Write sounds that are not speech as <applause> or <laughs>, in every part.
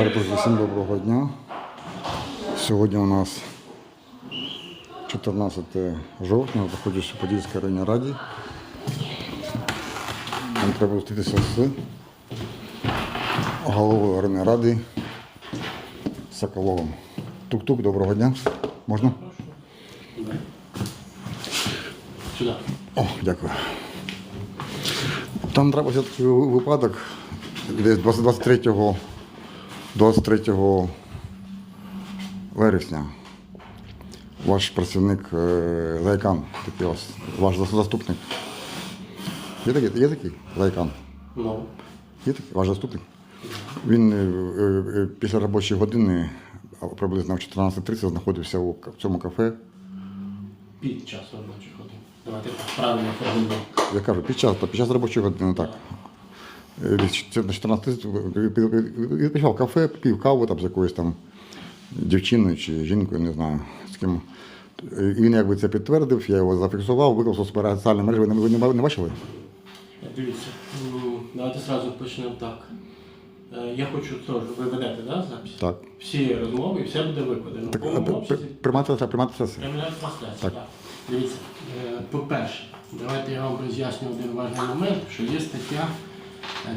Друзі, всім доброго дня. Сьогодні у нас 14 жовтня, знаходжуся в Подільській районній раді. Нам треба зустрітися з головою районної ради Соколовим. Тук-тук, доброго дня. Можна? Сюди. О, дякую. Там трапився такий випадок десь 23, 23 вересня. Ваш працівник е, Зайкан, такий ось, ваш заступник. Є такий? Є такий Зайкан? Ну, Є такий ваш заступник? Він е, е, після робочої години, приблизно в 14.30 знаходився в цьому кафе. під час робочих годин. Давайте правильно формулюємо. Я кажу, під час, під час робочої години, так. На 14 він пішов в кафе, пив каву там з якоюсь там дівчиною чи жінкою, не знаю з ким. Е, І він якби це підтвердив, я його зафіксував, виклав соціальні мережі. Ви не, ви не бачили? Дивіться, м, давайте зразу почнемо так. Е, Я хочу теж, ви ведете, да, запис? Так. Всі розмови і все буде викладено. Так, приймати це, приймати це. Прямляє так. Дивіться, е, по-перше, давайте я вам роз'ясню один важливий момент, що є стаття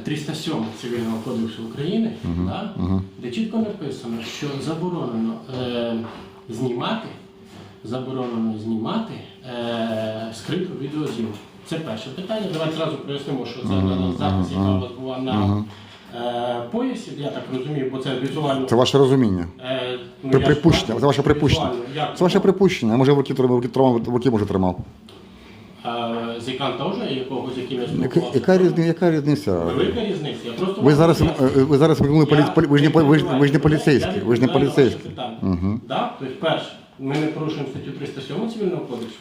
307 Цивільного кодексу України, да, де чітко написано, що заборонено е, знімати, заборонено знімати е, скриту відеозйомку. Це перше питання. Давайте зразу прояснимо, що це на запис, яка у вас була на е, поясі, я так розумію, бо це візуально. Це ваше розуміння. Е, ну, При припущення, це ваше припущення. візуально, як Це ваше припущення. Може в руки тримав, в руки в руки може тримав. Зікан теж якогось, яким я Яка, спілкувався? яка, різниця, яка різниця? Велика різниця. Я просто Ви зараз, пояснюю. е, ви зараз полі... полі- ви ж не, ви ж, ви ж не поліцейські, ви ж не поліцейські. Угу. Да? Тобто, перше, ми не порушуємо статтю 307 цивільного кодексу.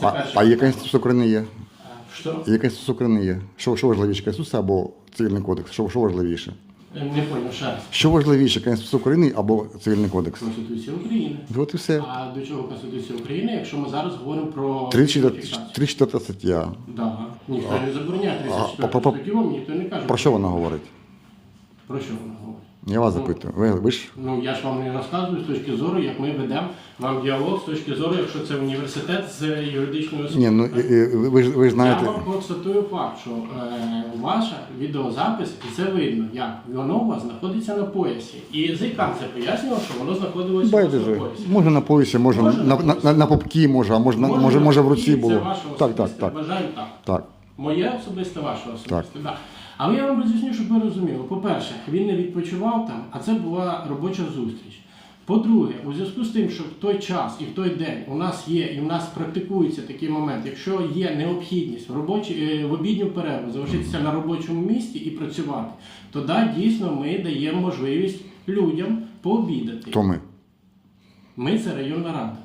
Це А, перше. а є Конституція України є? А, Що? Є Конституція України є. Що, що важливіше, Конституція або Цивільний кодекс? Що, що важливіше? Не поняв, ще раз. Що важливіше, Конституція України або Цивільний кодекс? Конституція України. От і все. А до чого Конституція України, якщо ми зараз говоримо про 34 34 стаття. Да. Ніхто не забороняє 34 по- по- статтю, вам ніхто не каже. Про що вона говорить? Про що вона говорить? Я вас запитую. Ви, ви ж Ну я ж вам не розказую з точки зору, як ми ведемо вам діалог з точки зору, якщо це університет з юридичної освіти. ні, ну і- і ви ж ви ж знаєте. Я вам констатую факт, що е, ваша відеозапис, і це видно, як воно у вас знаходиться на поясі. І Зайкан це пояснював, що воно знаходилося у вас на Байдуже. поясі. Може на поясі, може, Може на, на на, на, на попкі, може, а може, на- Може, може, може в руці це було. ваше Так, так, особисте, так. Вважаю так. Так. Моє особисте, ваше особисте. Так. Але я вам роз'ясню, щоб ви розуміли. По-перше, він не відпочивав там, а це була робоча зустріч. По-друге, у зв'язку з тим, що в той час і в той день у нас є і в нас практикується такий момент, якщо є необхідність в робочі, е, в обідню перерву залишитися на робочому місці і працювати, то да, дійсно ми даємо можливість людям пообідати. То ми. Ми це районна рада.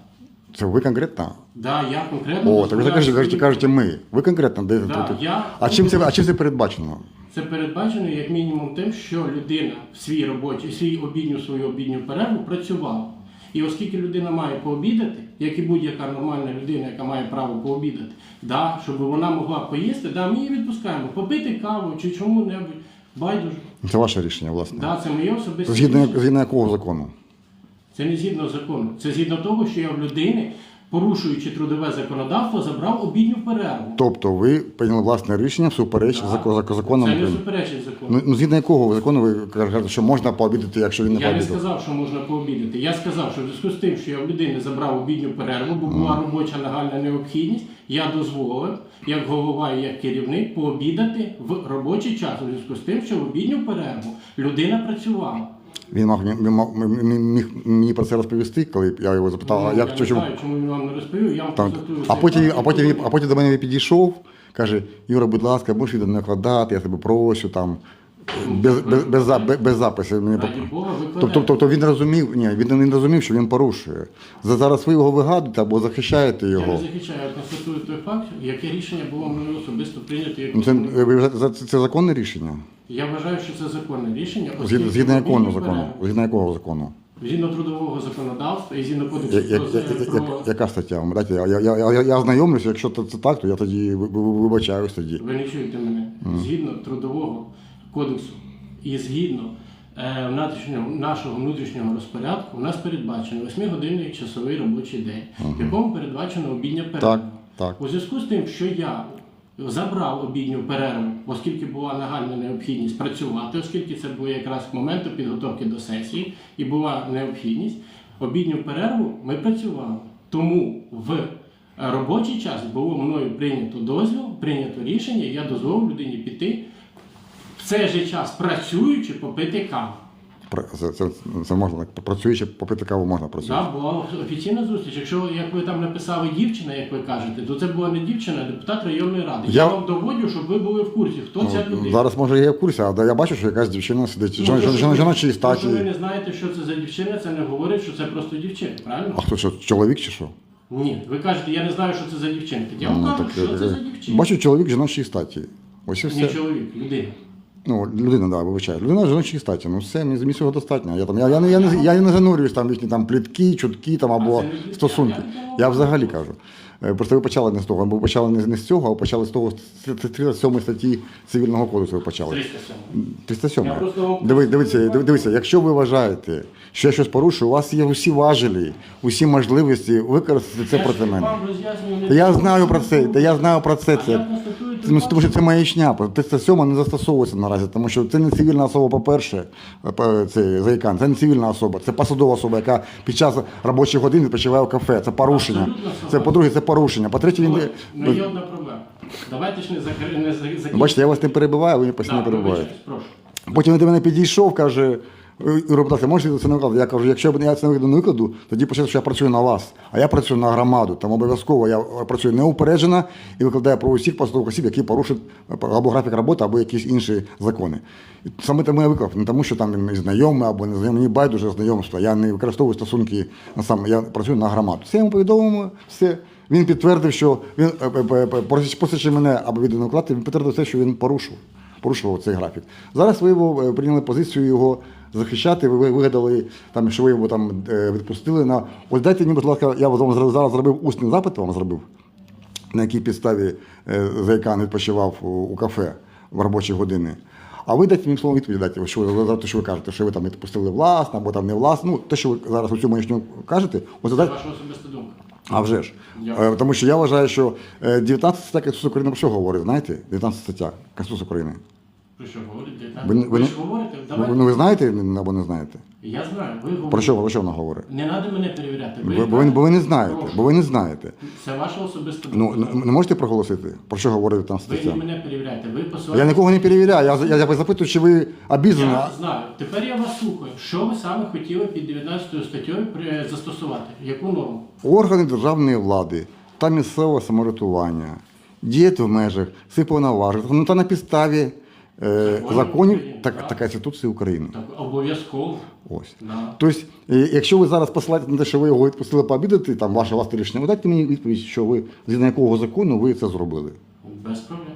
Це ви конкретно? Да, я конкретно О, так ви кажете, кажете, кажете ми. Ви конкретно Да, я- А чим це а чим це передбачено? Це передбачено як мінімум тим, що людина в свій робочий, свій обідню, свою обідню перерву працювала. І оскільки людина має пообідати, як і будь-яка нормальна людина, яка має право пообідати, да, щоб вона могла поїсти, да, ми її відпускаємо, попити каву чи чому-небудь. Байдуже. Це ваше рішення, власне. Да, це моє особисте. Згідно, рішення. згідно якого закону? Це не згідно закону. Це згідно того, що я в людини, порушуючи трудове законодавство, забрав обідню перерву. Тобто ви прийняли власне рішення всупереч Да. закон, законам Це не України. суперечить закону. Ну, ну, згідно якого закону ви кажете, що можна пообідати, якщо він не Я не пообідав? сказав, що можна пообідати. Я сказав, що в зв'язку з тим, що я в людини забрав обідню перерву, бо була робоча нагальна необхідність, я дозволив, як голова і як керівник, пообідати в робочий час у зв'язку з тим, що в обідню перерву людина працювала. Він мав, він мав міг, міг мені про це розповісти, коли я його запитав, Ну, як я не чому? знаю, чому він вам не розповів. Я вам констатую а потім, а потім, а потім до мене підійшов, каже, Юра, будь ласка, можеш відео не накладати, я тебе прошу там. Без, без, без, без, без запису. Мені поп- Тобто, тобто він розумів, ні, він не розумів, що він порушує. За- Зараз ви його вигадуєте або захищаєте Я не його. захищаю, я констатую той факт, яке рішення було мною особисто прийнято. як Ну, Це, керівник. ви вважаєте, це, це законне рішення? Я вважаю, що це законне рішення. Згідно, оскільки згідно якого закону? Згідно якого закону? Згідно трудового законодавства і згідно кодексу Я, я, про, я, я, про- яка стаття? Дайте, я, я, я, я, я ознайомлюся, якщо це, це так, то я тоді ви- ви- вибачаюсь тоді. ви не чуєте мене. Згідно трудового кодексу і згідно е, нашого внутрішнього розпорядку у нас передбачено 8-годинний часовий робочий день, в якому передбачено обідня перерва. Так, так. У зв'язку з тим, що я забрав обідню перерву, оскільки була нагальна необхідність працювати, оскільки це було якраз к моменту підготовки до сесії і була необхідність, обідню перерву ми працювали. Тому в робочий час було мною прийнято дозвіл, прийнято рішення, я дозволив людині піти в цей же час працюючи попити каву. Це, це, це можна працюючи, попити каву можна працювати. Так, була офіційна зустріч. Якщо, як ви там написали дівчина, як ви кажете, то це була не дівчина, а депутат районної ради. Я, Я- вам доводжу, щоб ви були в курсі, хто ця Ну, людина. зараз може я в курсі, а я бачу, що якась дівчина сидить. Ну, жон, то, жон, жон, ви- жіночій то, статі. що ви не знаєте, що це за дівчина, це не говорить, що це просто дівчина, правильно? А хто що, чоловік чи що? Ні, ви кажете, я не знаю, що це за дівчина. Так я вам Ну, кажу, так, що це е, за дівчина. Бачу чоловік жіночій статі. Ось і Не чоловік, людина. Ну, людина, да, вибачаю. Людина жіночій статі. Ну все, мені, мені цього достатньо. Я, там, я, я, не- я, не, я не занурююсь там в їхні там плітки, чутки там, або стосунки. я- взагалі кажу. Е, Просто ви почали не з того, бо ви почали не, не з цього, а почали з того з 37 статті Цивільного кодексу ви почали. 307. 307. Я просто Диви, дивіться, говорю. дивіться, якщо ви вважаєте, що я щось порушую, у вас є усі важелі, усі можливості використати це проти мене. Та я знаю про це, та я знаю про це. Це. Ну, тому що це маячня. 307 не застосовується наразі, тому що це не цивільна особа, по-перше, е, це заїкан, це не цивільна особа, це посадова особа, яка під час робочих годин відпочиває в кафе. Це порушення. Це по-друге, це порушення. По-третє, він. Проблема. Давайте ж не закри... не за- закінчимо. Бачите, я вас не перебиваю, ви постійно Да, перебуваєте. прошу. Потім він до мене підійшов, каже. Робота, можете це не викладати? Я кажу, якщо я це не викладу, тоді почати, що я працюю на вас, а я працюю на громаду. Тому обов'язково я працюю неупереджено і викладаю про усіх посадових осіб, які порушують або графік роботи, або якісь інші закони. І саме тому я виклав, не тому, що там він знайомий або не знайомий, мені байдуже знайомство. Я не використовую стосунки на сам, я працюю на громаду. Все йому повідомимо, все. Він підтвердив, що він е, е, е, просячи- мене або від вкладати, він підтвердив те, що він порушив порушував цей графік. Зараз ви його е, прийняли позицію його захищати. Ви ви вигадали там, що ви його там е, відпустили на. Ось дайте мені, будь ласка, я вам зараз зробив усний запит, вам зробив, на якій підставі е, Зайкан відпочивав у, кафе в робочі години. А ви дайте мені слово відповідь, дайте, що ви за те, що ви кажете, що ви там відпустили власно або там не власно. Ну, те, що ви зараз у цьому кажете, ось Це задайте. ваша особиста думка. А вже ж. Е, Тому що я вважаю, що е, 19 стаття Конституції України про що говорить, знаєте? 19 стаття Конституції України. Про що говорите? Ви не- ви Ви, не- ж говорите? Ну, Давайте. ви- ну ви знаєте або не знаєте? Я знаю, ви говорите. Про що, про що вона говорить? Не треба мене перевіряти. Ви, бо, ви, бо ви не знаєте, бо ви не знаєте. Це ваша особиста Ну, думка. не можете проголосити? Про що говорить там ви не стаття? мене перевіряєте. Ви Я посилаєте. нікого не перевіряю, я, я, я запитую, чи ви обізнані. Я знаю. Тепер я вас слухаю. Що ви саме хотіли під 19 статтею при- застосувати? Яку норму? Органи державної влади та місцевого самоврядування діють в межах цих повноважень ну, та на підставі Законів законів України, та, так. та Конституції України. Так, обов'язково. Ось. Да. Тобто, е, якщо ви зараз посилаєте на те, що ви його відпустили пообідати, там ваше власне рішення, ви дайте мені відповідь, що ви згідно якого закону ви це зробили. Без проблем.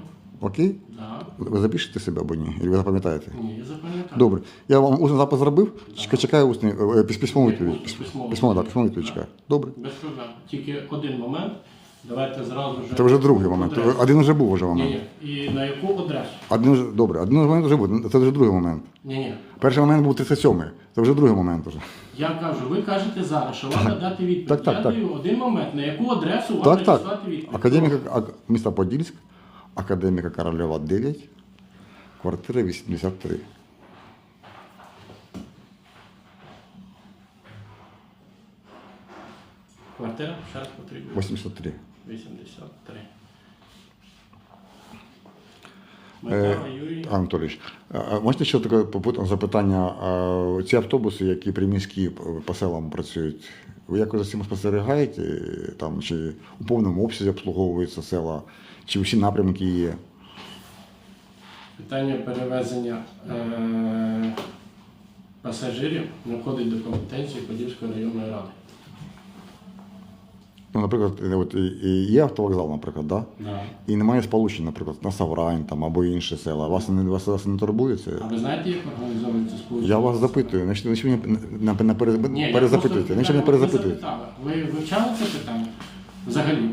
Окей? Да. Ви запишете себе або ні? Чи ви запам'ятаєте? Ні, я запам'ятаю. Добре. Я вам усний запис зробив, чекаю, чекаю усний, е, пис- письмову відповідь. Пис- письмову. Письмову, так, письмову відповідь чекаю. Добре. Без проблем. Тільки один момент. Давайте зразу вже. Це вже другий момент. Адресу. Один вже був вже момент. ні. І на яку адресу? Один вже, добре, один момент вже був. Це вже другий момент. Ні, ні. Перший момент був 37-й. Це вже другий момент вже. Я кажу, ви кажете зараз, що вам надати <laughs> відповідь. Так, так, я так. даю один момент, на яку адресу вам Так, так. надіслати відповідь. Академіка ак- міста Подільськ, академіка Корольова 9, квартира 83. Квартира, ще раз потрібно. 83. 83. Е, Михайло Юрій. Анатолійович, а- можете ще таке попутне запитання? А Ці автобуси, які приміські п- по селам працюють, ви якось за цим спостерігаєте? Там, чи у повному обсязі обслуговуються села, чи всі напрямки є? Питання перевезення е- пасажирів не входить до компетенції Подільської районної ради. Ну, наприклад, е, от, є автовокзал, наприклад, да? Да. і немає сполучень, наприклад, на Саврань там, або інші села. Вас не, вас, вас не турбує це? А ви знаєте, як організовується сполучення? Я вас запитую, значить, значить не, не, не перез- Ні, перезапитуєте. Значить, не перезапитуєте. Ви вивчали це питання? Взагалі?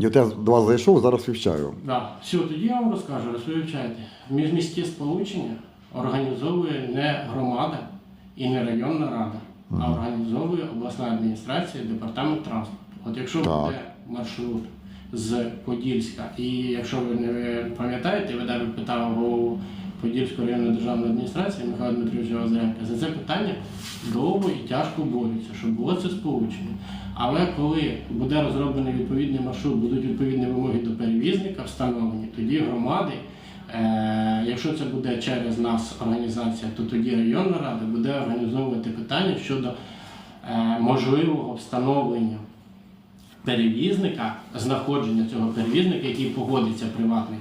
От я до вас зайшов, зараз вивчаю. Да. Все, тоді я вам розкажу, раз ви вивчаєте. Міжміське сполучення організовує не громада і не районна рада, а організовує обласна адміністрація, департамент транспорту. От якщо Так. буде маршрут з Подільська, і якщо ви не пам'ятаєте, ви питав голову Подільської районної державної адміністрації Михайла Дмитрійовича Озренка, за це питання довго і тяжко борються, щоб було це сполучення. Але коли буде розроблений відповідний маршрут, будуть відповідні вимоги до перевізника встановлені, тоді громади, е, якщо це буде через нас організація, то тоді районна рада буде організовувати питання щодо е, можливого встановлення перевізника, знаходження цього перевізника, який погодиться приватник,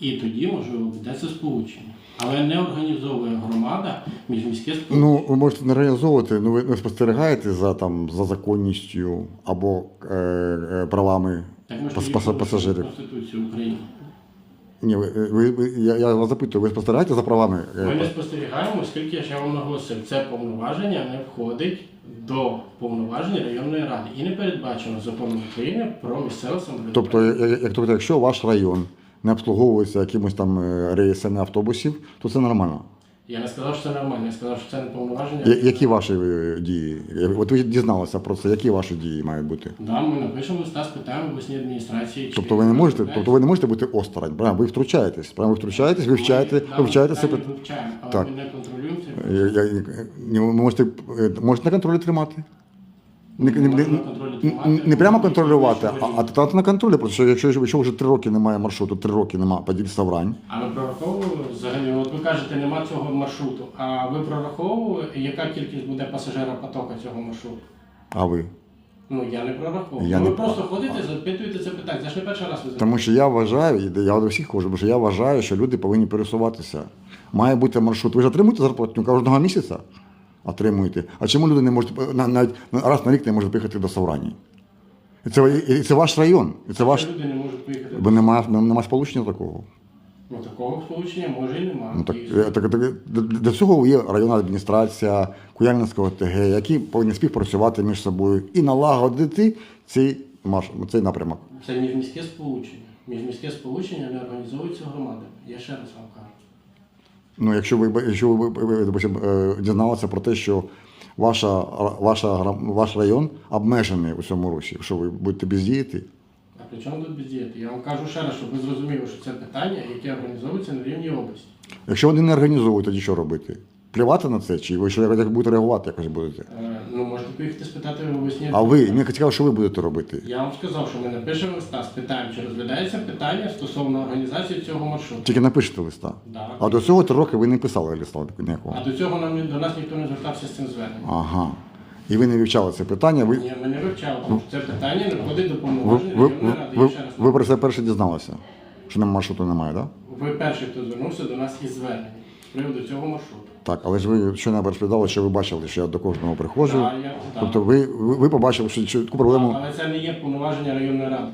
і тоді можливо це сполучення. Але не організовує громада міжміське сполучення. Ну, ви можете не реалізовувати, ну ви не спостерігаєте за там за законністю або е, е, правами Так ми ж пас- пас- пасажирів. Конституцію України. Ні, ви, ви, ви я, я вас запитую, ви спостерігаєте за правами? е, Ми не спостерігаємо, оскільки я ще вам наголосив, це повноваження не входить до повноважень районної ради і не передбачено законом України про місцеве самоврядування. Тобто, я- я- як тобто, якщо ваш район не обслуговується якимось там е, рейсами автобусів, то це нормально. Я не сказав, що це нормально, я сказав, що це не повноваження. Я- які ваші е, дії? Е, От ви дізналися про це, які ваші дії мають бути? Да, ми напишемо листа, спитаємо в обласній адміністрації. чи Тобто ви не можете, тобто ви не можете бути осторонь, правильно? Ви втручаєтесь, правильно? Ви втручаєтесь, вивчаєте, Ми це питання питання. вивчаємо, але Так. ми не контролюємо це. Я- я- ні, Ви можете, е, можете на контролі тримати. Не, не, не, Можна на контролі тримати, не, не прямо контролювати, а, а тримати на контролі, тому що якщо, якщо вже три роки немає маршруту, три роки немає поділь Саврань, А ви прораховували ви кажете, нема цього маршруту. А ви прораховували, яка кількість буде пасажира потока цього маршруту? а ви? Ну я не прораховував. Я Ну, не ви просто ходите, запитуєте це питання. Це ж не перший раз ви запитуєте. Тому що я вважаю, і я до всіх кажу, що я вважаю, що люди повинні пересуватися. Має бути маршрут. Ви ж отримуєте зарплатню кожного місяця? Отримуєте. А чому люди не можуть е, навіть раз на рік не можуть поїхати до Саврані? І це, і це ваш район, і це ваш. Люди не можуть поїхати. Бо немає, немає сполучення такого. Ну такого сполучення може і немає. Ну, так, е, так, так, для- для цього є районна адміністрація, Куяльницького ТГ, які повинні співпрацювати між собою і налагодити цей, марш, цей напрямок. Це міжміське сполучення. Міжміське сполучення не організовується громадами. Я ще раз вам кажу. Ну, якщо ви, якщо ви, ви, ви допустим, е, дізналися про те, що ваша, ваша, ваш район обмежений у цьому русі, що ви будете бездіяти, при чому тут бездіяти? Я вам кажу ще раз, щоб ви зрозуміли, що це питання, яке організовується на рівні області. якщо вони не організовують, тоді що робити? Плювати на це, чи ви що якось будете реагувати, якось будете? Е, Ну, можете поїхати спитати в обласній. А ви, мені цікаво, що ви будете робити? Я вам сказав, що ми напишемо листа, спитаємо, чи розглядається питання стосовно організації цього маршруту. Тільки напишете листа. Да. А до цього три роки ви не писали листа ніякого. А до цього нам до нас ніхто не звертався з цим зверненням. Ага. І ви не вивчали це питання. Ви, Ні, ми не вивчали, тому що це питання не входить до ви, ви, районної ради. ви, Я ще раз ви про це перше дізналися, що нам маршруту немає, так? Да? Ви перший, хто звернувся до нас із зверненням з приводу цього маршруту. Так, але ж ви щойно розповідали, що ви бачили, що я до кожного приходжу. Да, я- да. Тобто ви, ви, ви побачили, що, що таку проблему. Але це не є повноваження районної ради.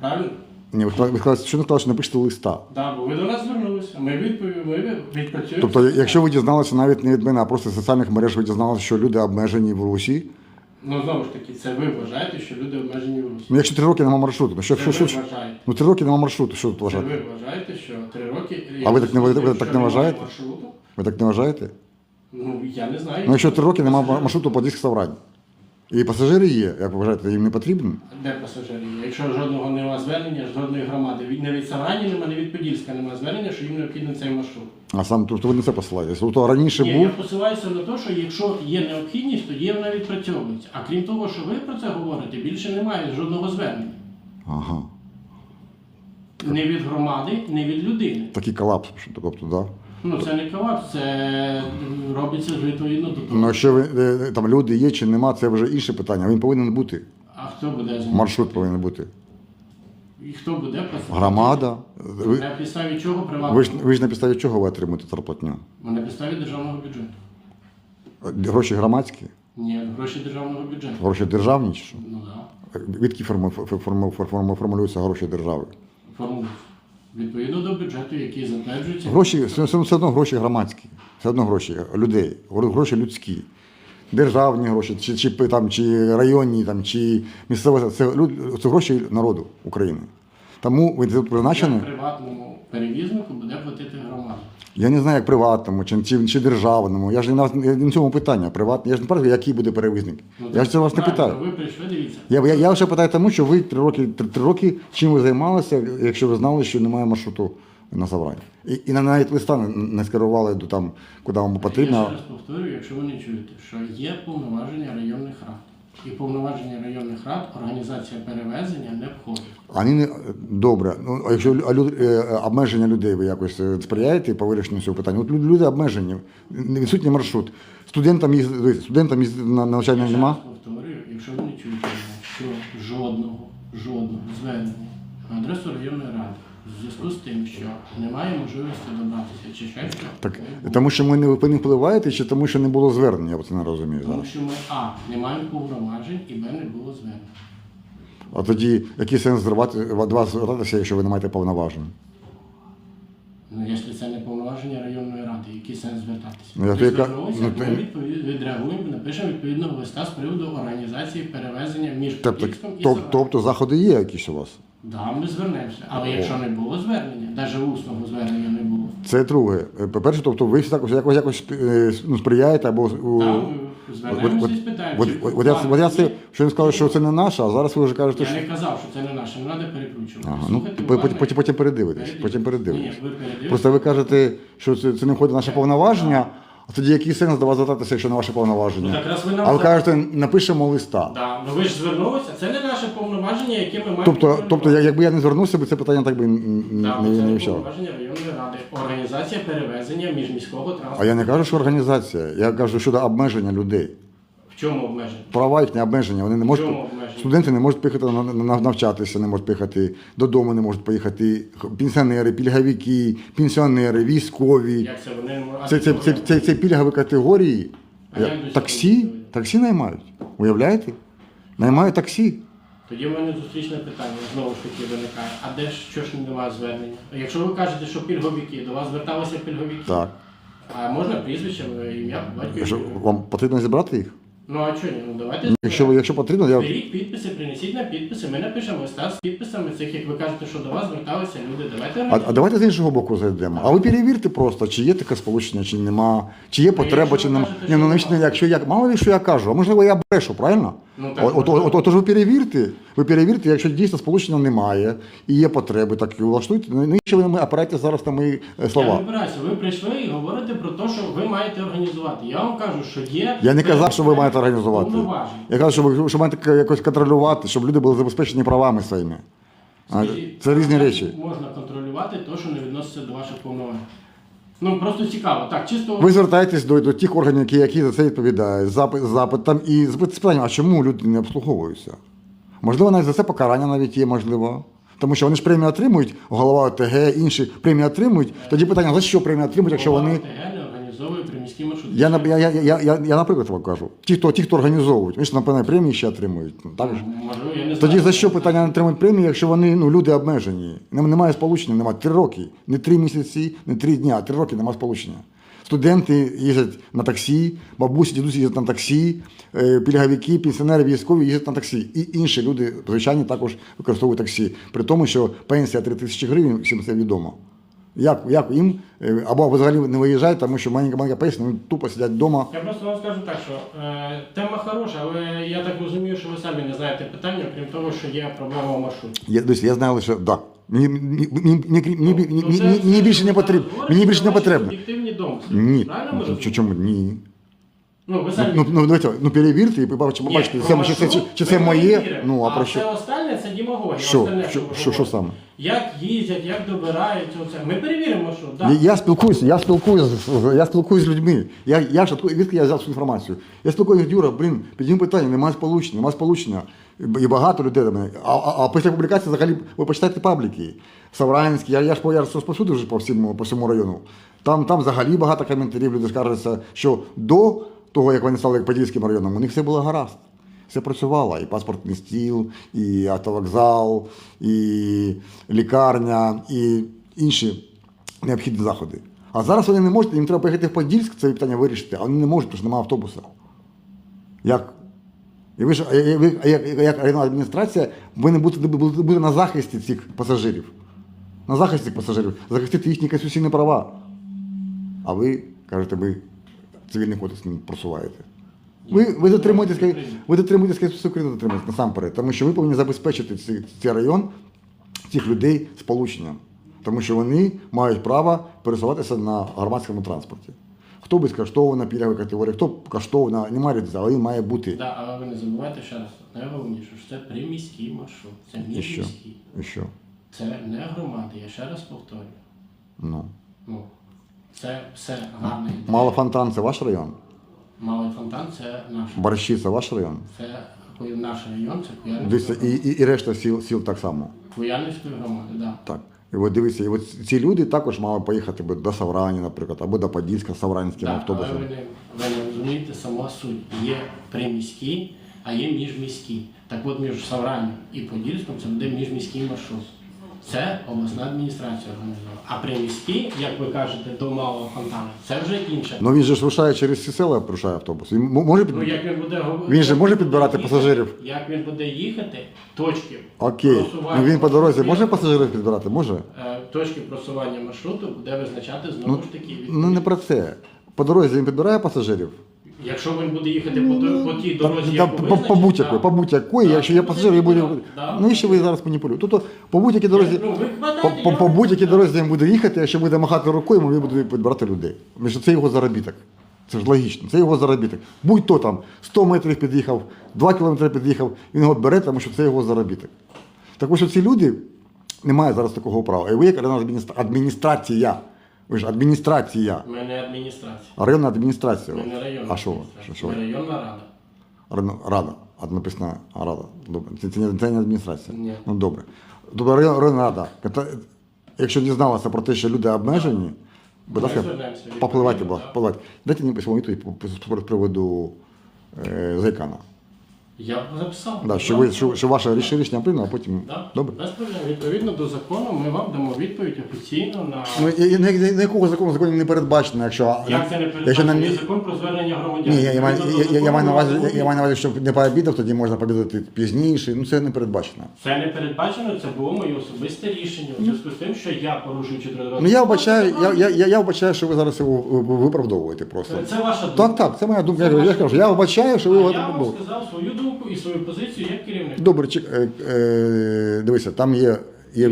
Правильно? Ні, ви сказали, ви сказали, що не сказали, що напишете листа. Так, бо ви до нас звернулися. Ми відповімо, ми відпрацюємо. Тобто, якщо ви дізналися навіть не від мене, а просто з соціальних мереж, ви дізналися, що люди обмежені в Русі. Ну знову ж таки, це ви вважаєте, що люди обмежені в Русі. Ну, якщо три роки немає маршруту, то що, Це що, ви що? вважаєте. Ну, три роки немає маршруту, що тут Це вважати? ви вважаєте, що три роки. А ви так не- ви- ви Якщо так не немає вважаєте? Маршруту, Ви так не вважаєте? ну я не знаю. Ну, якщо три роки немає маршруту по Саврань. І пасажири є, як ви вважаєте, їм не потрібно? Де пасажири є? Якщо жодного немає звернення, жодної громади. Від не від Саврані немає, не від Подільська немає звернення, що їм необхідно цей маршрут. А сам тобто ви на це посилаєтесь. Тобто раніше Ні, був. я посилаюся на те, що якщо є необхідність, тоді вона відпрацьовується. А крім того, що ви про це говорите, більше немає жодного звернення. Ага. Не від громади, не від людини. Такий колапс. що- Тобто, да. Ну це не колапс, це робиться відповідно до того. Ну, якщо ви, е, там люди є чи нема, це вже інше питання. Він повинен бути. А хто буде займатися? Маршрут повинен бути. І хто буде працювати? Громада. Ви, На підставі чого приватно? ви, ж, ви ж на підставі чого ви отримуєте зарплатню? На підставі державного бюджету. Гроші громадські, Ні, гроші державного бюджету. гроші державні чи що? Ну так. Відки форму, форму, форму, формулюються гроші держави? Формується. Відповідно до бюджету, який затверджується. Гроші, все, все одно гроші громадські, все одно гроші людей, гроші людські. Державні гроші, чи, чи, там, чи районні, там, чи місцеві, це, це гроші народу України. Тому ви тут призначені. Як приватному перевізнику буде платити громада. Я не знаю, як приватному чи, чи, чи державному. Я ж не на, не в цьому питання. Приватний. Я ж не питаю, який буде перевізник. Я ж це вас не Ну, правильно, питаю. Ви прийшли, дивіться. Я, я, я лише питаю тому, що ви три роки, три, три роки чим ви займалися, якщо ви знали, що немає маршруту на Саврані. І, і навіть листа не, не скерували до там, куди вам потрібно. Я ще раз повторюю, якщо ви не чуєте, що є повноваження районних рад. І повноваження районних рад організація перевезення не входить. Вони не добре. Ну а якщо а лю- е, обмеження людей ви якось е, сприяєте по вирішенню цього питання? От люди обмежені, відсутній маршрут. Студентам їздити, студентам їздити на навчання Я нема. повторюю, якщо ви не чуєте, що жодного, жодного звернення на адресу районної ради зв'язку з тим, що немає можливості добратися чи ще що, Так тому, що ми не ви не впливаєте, чи тому, що не було звернення, я це не розумію тому зараз. що ми А, не маємо повноважень і Б, не було звернень. А тоді який сенс зривати до вас звертатися, якщо ви не маєте повноважень? Ну, якщо це не повноваження районної ради, який сенс звертатися? Ну, я Ми яка- звернулися, ну, ми відповід- відреагуємо, напишемо відповідного листа з приводу організації перевезення між Тобто, Подільськом і тоб- тобто заходи є якісь у вас? Да, ми звернемося. Але якщо не було звернення, навіть усного звернення не було, Це друге. Е, По-перше, тобто ви також якось якось е, ну, сприяєте або ми От, звернемося і спитаємо. от, чи от, от я, от я це, що він сказав, що це не наше, а зараз ви вже кажете, Я що. не казав, що це не наше, не треба перекручувати. Ага, ну, Слухайте потім, уважно. потім. Передивитесь. Потім передивитесь. Ні, ви передивитесь. Просто ви кажете, що це, це не входить в наше повноваження, а тоді який сенс до вас звертатися, якщо не ваше повноваження? Ну, так раз ви нам а ви за- кажете, напишемо листа. Да, ну ви ж звернулися, це не наше повноваження, яке ми маємо. Тобто, тобто, я- якби я не звернувся, би це питання так би н- н- Да, не, це не повноваження районної ради. Організація перевезення міжміського транспорту. А я не кажу, що організація, я кажу щодо обмеження людей. В чому обмеження? Права їхні обмеження. Вони не можуть чому обмеження? студенти не можуть поїхати на, на- навчатися, не можуть поїхати додому, не можуть поїхати. Пенсіонери, пільговики, пенсіонери, військові. Як це вони? Це, це, це, це, це пільгові категорії. А як до Таксі, таксі наймають. Уявляєте? Наймають таксі. Тоді в мене зустрічне питання знову ж таки виникає. А де ж що ж немає звернення? Якщо ви кажете, що пільговики, до вас зверталися пільговики, Так. а можна прізвище, ім'я, по батькові? Що, вам потрібно зібрати їх? Ну а чого ні? Ну давайте Якщо, якщо потрібно, я. Беріть підписи, принесіть на підписи, ми напишемо листа з підписами цих, як ви кажете, що до вас зверталися люди. Давайте А, а давайте з іншого боку зайдемо. А ви перевірте просто, чи є таке сполучення, чи нема, чи є потреба, якщо чи ви нема. кажете, Ні, що ну нема. якщо я мало ли що я кажу, а можливо я брешу, правильно? Ну, так, от, от, от, от, от, тож ви перевірте, ви перевірте, якщо дійсно сполучення немає і є потреби, так і влаштуйте. Ну, навіщо ви ми опираєте зараз на мої е, Я не слова? Ви прийшли і говорите про те, що ви маєте організувати. Я вам кажу, що є. Я не казав, що ви маєте організувати. Я кажу, що ви що маєте якось контролювати, щоб люди були забезпечені правами своїми. Скажіть, Це різні речі. Можна контролювати те, що не відноситься до ваших повноважень. Ну просто цікаво. Так, чисто Ви звертаєтесь до, до тих органів, які, які за це відповідають, запит, запит там і з питанням, а чому люди не обслуговуються? Можливо, навіть за це покарання навіть є, можливо. Тому що вони ж премію отримують, голова ОТГ, інші премію отримують. Тоді питання, за що премію отримують, якщо вони. Я, я, я, я, я, я наприклад вам кажу, ті, хто, ті, хто організовують, вони ж, напевно, премії ще отримують. Ну, так? Можливо, я не Тоді за що питання не отримують премії, якщо вони ну, люди обмежені? Нем- Немає сполучення, немає три роки, не три місяці, не три дні, а три роки немає сполучення. Студенти їздять на таксі, бабусі, дідусі їздять на таксі, е, пільговики, пенсіонери, військові їздять на таксі. І інші люди, звичайні, також використовують таксі. При тому, що пенсія 3 тисячі гривень, всім це відомо. Як, як їм, е, або взагалі не виїжджають, тому що маленька маленька пенсія, вони тупо сидять вдома. Я просто вам скажу так, що е, тема хороша, але я так розумію, що ви самі не знаєте питання, крім того, що є проблема в маршруті. Я, я знаю лише, да. Мені, мені, мені, мені, мені, мені, Ну, мені, мені більше не потрібно. Мені більше не потрібно. Об'єктивні. Ні. Правильно ми Ну, розуміємо? Чому ні? Ну, ви самі Ну, ну, давайте, ну перевірте і побачите, Ні, побачите, про це, чи, це, чи, маршрут чи це моє. Ну, а про Все що? останнє це демагогія. Що? остальне, Що, ви що, що говорите. саме? Як їздять, як добираються, оце. Ми перевіримо маршрут. Да. Я, я спілкуюся, я спілкуюся, з- я спілкуюся з людьми. Я, я ж звідки я взяв цю інформацію? Я спілкуюся Юра, блін, підіймо питання, немає сполучення, немає сполучення. І багато людей. А, а, а після публікації взагалі ви почитайте пабліки. Савранські, я, я ж я ж вже по всьому, по всьому району. Там, там взагалі багато коментарів, люди скаржаться, що до того, як вони стали Подільським районом, у них все було гаразд. Все працювало, і паспортний стіл, і автовокзал, і лікарня, і інші необхідні заходи. А зараз вони не можуть, їм треба поїхати в Подільськ, це питання вирішити, а вони не можуть, тому що немає автобуса. Як? І ви ж ви, як, районна адміністрація, ви не будете, будете, на захисті цих пасажирів. На захисті пасажирів, захистити їхні конституційні права. А ви кажете, ви цивільний кодекс просуваєте. Ви, ви дотримуєтесь, ви дотримуєтесь України дотримуєтесь насамперед, тому що ви повинні забезпечити цей, цей район, цих людей сполученням. Тому що вони мають право пересуватися на громадському транспорті. Хто безкоштовно пільгові категорії, хто коштовно, немає різниці, але він має бути. Да, але ви не забувайте ще раз, найголовніше, що це приміський маршрут, це І що? міжміський. І що? Це не громади, я ще раз повторюю. Ну. Ну, це все гарно. йде. Малофонтан це ваш район? Малий фонтан це наш. Борщі це ваш район? Це наш район, це Дивіться, Куяльницької і, і, і решта сіл, сіл так само. Куяльницької громади, да. Так. І от дивіться, і от ці люди також мали поїхати би до Саврані, наприклад, або до Подільська Савранським Так, але автобусом. ви не, ви не розумієте сама суть. Є приміські, а є міжміські. Так от між Савранням і Подільськом це буде міжміський маршрут. Це обласна адміністрація організована. А приміські, як ви кажете, до малого фонтану, це вже інше. Ну він же ж рушає через ці села, рушає автобус. Він може під... Ну, як він буде Він же може підбирати буде пасажирів? Як він буде їхати, точки Окей. Ну він по дорозі може пасажирів підбирати? Може? е, Точки просування маршруту буде визначати знову Ну, ж таки ну не про це. По дорозі він підбирає пасажирів? Якщо він буде їхати по, той- по тій дорозі, Та- яку по, по, визначить, будь-якої, по будь-якої, Так, якщо є пасажири, і буде. підбирати, да. Ну і що ви зараз маніпулюєте? Тобто по будь-якій дорозі. Ну, По, по, я по будь-якій дорозі він буде їхати, якщо буде махати рукою, він буде підбирати людей. Тому що це його заробіток. Це ж логічно, це його заробіток. Будь-то там 100 метрів під'їхав, 2 кілометри під'їхав, він його бере, тому що це його заробіток. Так ось ці люди не мають зараз такого права. І ви як районна адміністра- адміністрація, ви ж адміністрація, Ми не адміністрація. районна адміністрація. Ми не районна А що? адміністрація. Що, що? Ми районна рада. Районна Рада. А написано рада. Добре. Це, це, не, це не адміністрація. Ні. Ну добре. Тобто район- районна рада. Якщо дізналася про те, що люди обмежені, будь Ми ласка, звернемося відповідно, попливайте, будь так. ласка, попливайте. Дайте мені письмову відповідь по- по- по приводу е, Зайкана. Я б записав. Да, що, ви, що, що ваше рішення прийняли, а потім. Да? Добре. Без проблем. Відповідно до закону ми вам дамо відповідь офіційно на... Ну, і- і на, на якого закону законі не передбачено, якщо. Як це не якщо на, передбачено? Є закон про звернення громадян. ні, я, я, маю- Відповідно до я, я, я, маю на увазі, я, я маю на увазі, що не пообідав, тоді можна пообідати пізніше. Ну це не передбачено. Це не передбачено, це було моє особисте рішення у зв'язку з тим, що я порушив 4 Ну я вбачаю, я, я, я, я вбачаю, що ви зараз його ви- виправдовуєте просто. Це ваша думка. Так, так, це моя думка. Це Я, я ж кажу, я вбачаю, що ви А його я вам виправдовуєте. сказав свою думку і свою позицію як керівник. Добре, чек, е, е, дивися, там є, є,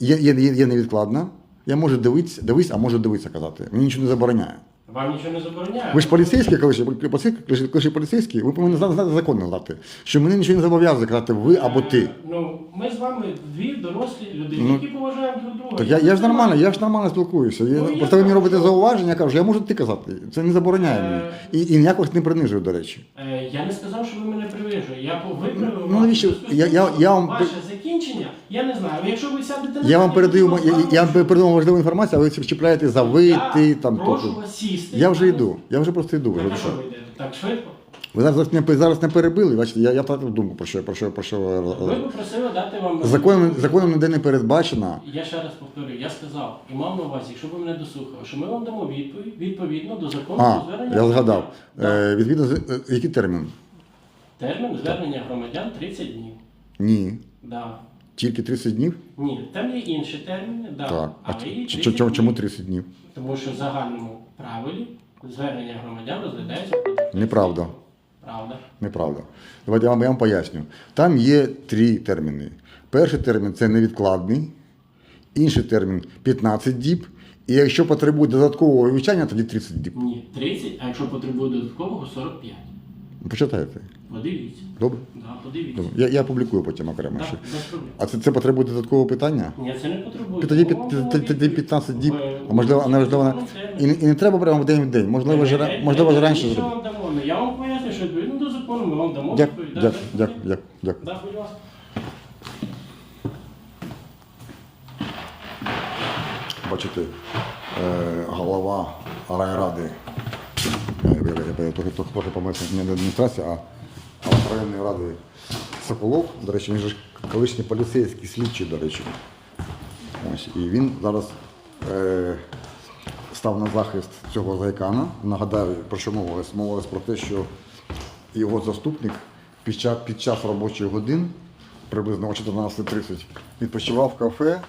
є, є, є, є невідкладна. Я можу дивитися, дивись, а можу дивитися казати. Мені нічого не забороняє. Вам нічого не забороняє. Ви ж поліцейські, коли поліцейські, коли поліцейські, ви повинні знати, знати законно знати, що мене нічого не зобов'язує казати ви або ти. Е, Ну, ми з вами дві дорослі людини, Ну, які поважаємо друг друга. Так я, я ж нормально, я ж нормально спілкуюся. Я, Ну, просто ви мені робите зауваження, я кажу, я можу ти казати. Це не забороняє мені. І, і ніякого не принижує, до речі. Е, Я не сказав, що ви мене привижуєте. Я по- виправив Ну, вас. навіщо? У зв'язку з Я- я- я вам- Ваше закінчення, я не знаю. Якщо ви сядете на Я вам передаю, то я, я передаю вам важливу інформацію, а ви чіпляєте за ви, я ти там то. прошу тут. вас сісти. Я вже йду, я вже просто йду. Так, а що ви йдете? Так швидко? Ви зараз не зараз не перебили, бачите, я, я втратив думку про що про що про що. Ви попросили дати вам Законом законом ніде не передбачено. Я ще раз повторюю, я сказав і мав на увазі, якщо ви мене дослухали, що ми вам дамо відповідь відповідно до закону А, про звернення. я згадав. Е, відповідно, е, який термін? Термін звернення громадян 30 днів. Ні. Да. Тільки 30 днів? Ні, там є інші терміни, да. Так. А але ч- 30 ч- чому, чому 30 днів? Тому що в загальному правилі звернення громадян розглядається Неправда. Правда. Неправда. Давайте я вам, я вам поясню. Там є три терміни. Перший термін це невідкладний, інший термін 15 діб. І якщо потребує додаткового вивчання, тоді 30 діб. Ні, 30, а якщо потребує додаткового 45. Почитайте. Подивіться. Добре? Да, подивіться. Добре. Я, я публікую потім окремо Так, ще. А це, це потребує додаткового питання? Ні, це не потребує. Тоді, Тому під- дамо тоді- тоді відповідь. 15 діб, а можливо, а можливо, Ну, і, не- і не треба прямо в день в день. Можливо, ж, можливо, ж раніше Що зробити. вам дамо? Ну, Я вам поясню, що відповідно до закону ми вам дамо Дякую, дякую, дякую, дякую, дякую. Да, будь ласка. Бачите, е, голова райради, е, трохи, трохи, помилився, не адміністрація, а, а районної ради Соколов, до речі, він же колишній поліцейський слідчий, до речі. Ось, і він зараз е, став на захист цього зайкана. Нагадаю, про що мовилось? Мовилось про те, що його заступник під час, під час робочих годин, приблизно о 14.30, відпочивав в кафе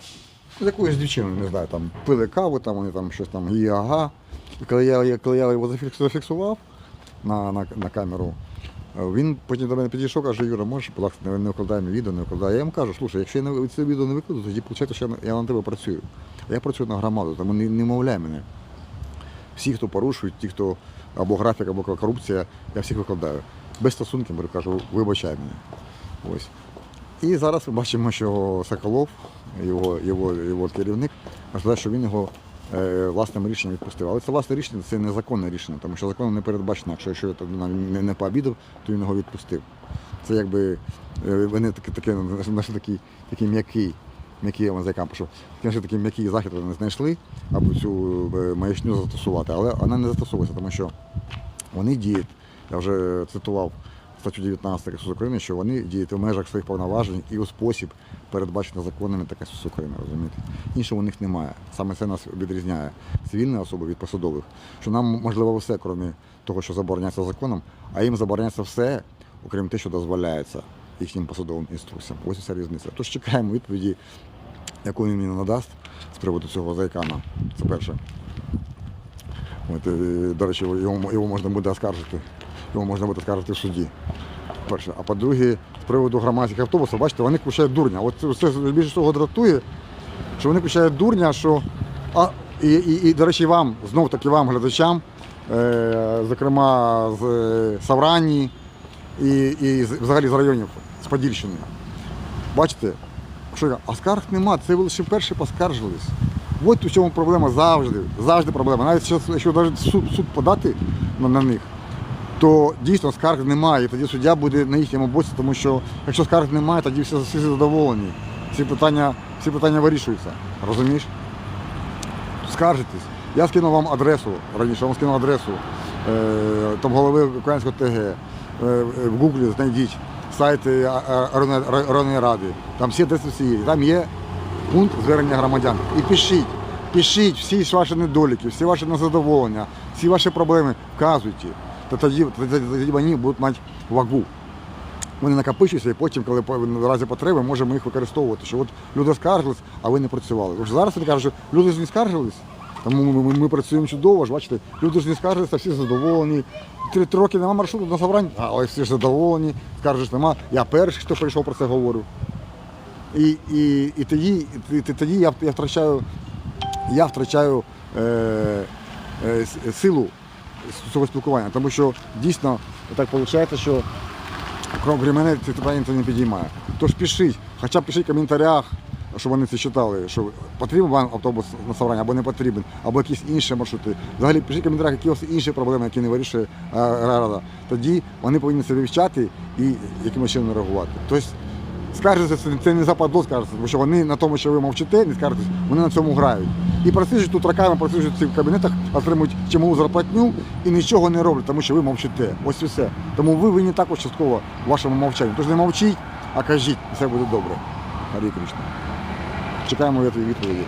з якоюсь дівчиною, не знаю, там пили каву, там вони там щось там її ага. І коли я, коли я його зафіксував на, на, на камеру, е, він потім до мене підійшов, каже, Юра, можеш, будь ласка, не, викладай мені відео, не викладай. Я йому кажу, слушай, якщо я це відео не викладу, тоді виходить, що я, на- тебе працюю. Я працюю на громаду, тому не, не мовляй мене. Всі, хто порушують, ті, хто або графік, або корупція, я всіх викладаю. Без стосунків кажу, вибачай мене. Ось. І зараз ми бачимо, що Соколов, його, його, його керівник, сказав, що він його власним рішенням відпустив. Але це власне рішення це незаконне рішення, тому що законом не передбачено, якщо, я не, не пообідав, то він його відпустив. Це якби е, вони такі, такі, наш такий, такий м'який, м'який вам заякам пішов, такий такий м'який захід вони знайшли, аби цю е, маячню застосувати, але вона не застосовується, тому що вони діють. Я вже цитував статтю 19 Конституції України, що вони діють в межах своїх повноважень і у спосіб, передбачений законами та Конституції України, розумієте? Іншого у них немає. Саме це нас відрізняє цивільні особи від посадових. Що нам можливо все, крім того, що забороняється законом, а їм забороняється все, окрім те, що дозволяється їхнім посадовим інструкціям. Ось вся різниця. Тож чекаємо відповіді, яку він мені надасть з приводу цього заякана. Це перше. От, е, до речі, його, його можна буде оскаржити. Його можна буде оскаржити в суді. Перше. А по-друге, з приводу громадських автобусів, бачите, вони включають дурня. От це, більше всього дратує, що вони включають дурня, що. А, і, і, і, до речі, вам, знов таки вам, глядачам, е, зокрема з е, Саврані і, і взагалі з районів, з Подільщини. Бачите, що а скарг нема, це ви лише перші поскаржились. От у чому проблема завжди, завжди проблема. Навіть якщо навіть суд, суд подати на, на них, то дійсно скарг немає. І тоді суддя буде на їхньому боці, тому що якщо скарг немає, тоді всі, всі задоволені. Всі питання, всі питання вирішуються. Розумієш? Скаржитесь. Я скинув вам адресу, раніше вам скинув адресу е, там голови Українського ТГ. Е, в Гуглі знайдіть сайт е, районної- районної ради. Там всі адреси всі є. Там є пункт звернення громадян. І пишіть, пишіть всі ваші недоліки, всі ваші незадоволення, всі ваші проблеми вказуйте. Та тоді, тоді, вони будуть мати вагу. Вони накопичуються і потім, коли в разі потреби, можемо їх використовувати. Що от люди скаржились, а ви не працювали. Тому зараз вони кажуть, що люди ж не скаржились. Тому ми, ми, ми працюємо чудово, ж бачите, люди ж не скаржилися, всі задоволені. Три, роки нема маршруту на собрання, але всі ж задоволені, скаржиш нема. Я перший, хто прийшов про це говорю. І, і, і тоді, і, тоді я, я втрачаю, я втрачаю е, е, силу цього спілкування, тому що дійсно так виходить, що крім мене це питання ніхто не підіймає. Тож пишіть, хоча б пишіть в коментарях, щоб вони це читали, що потрібен вам автобус на собрання або не потрібен, або якісь інші маршрути. Взагалі пишіть в коментарях, які у вас інші проблеми, які не вирішує е, рада. Тоді вони повинні це вивчати і якимось чином реагувати. Тобто скаржитися це, не западло скаржитися, тому що вони на тому, що ви мовчите, не скаржитесь, вони на цьому грають. І працюють тут роками, працюють в кабінетах, отримують чимову зарплатню і нічого не роблять, тому що ви мовчите. Ось і все. Тому ви винні також частково в вашому мовчанні. Тож не мовчіть, а кажіть, і все буде добре. Гарі Кришна. Чекаємо від відповіді.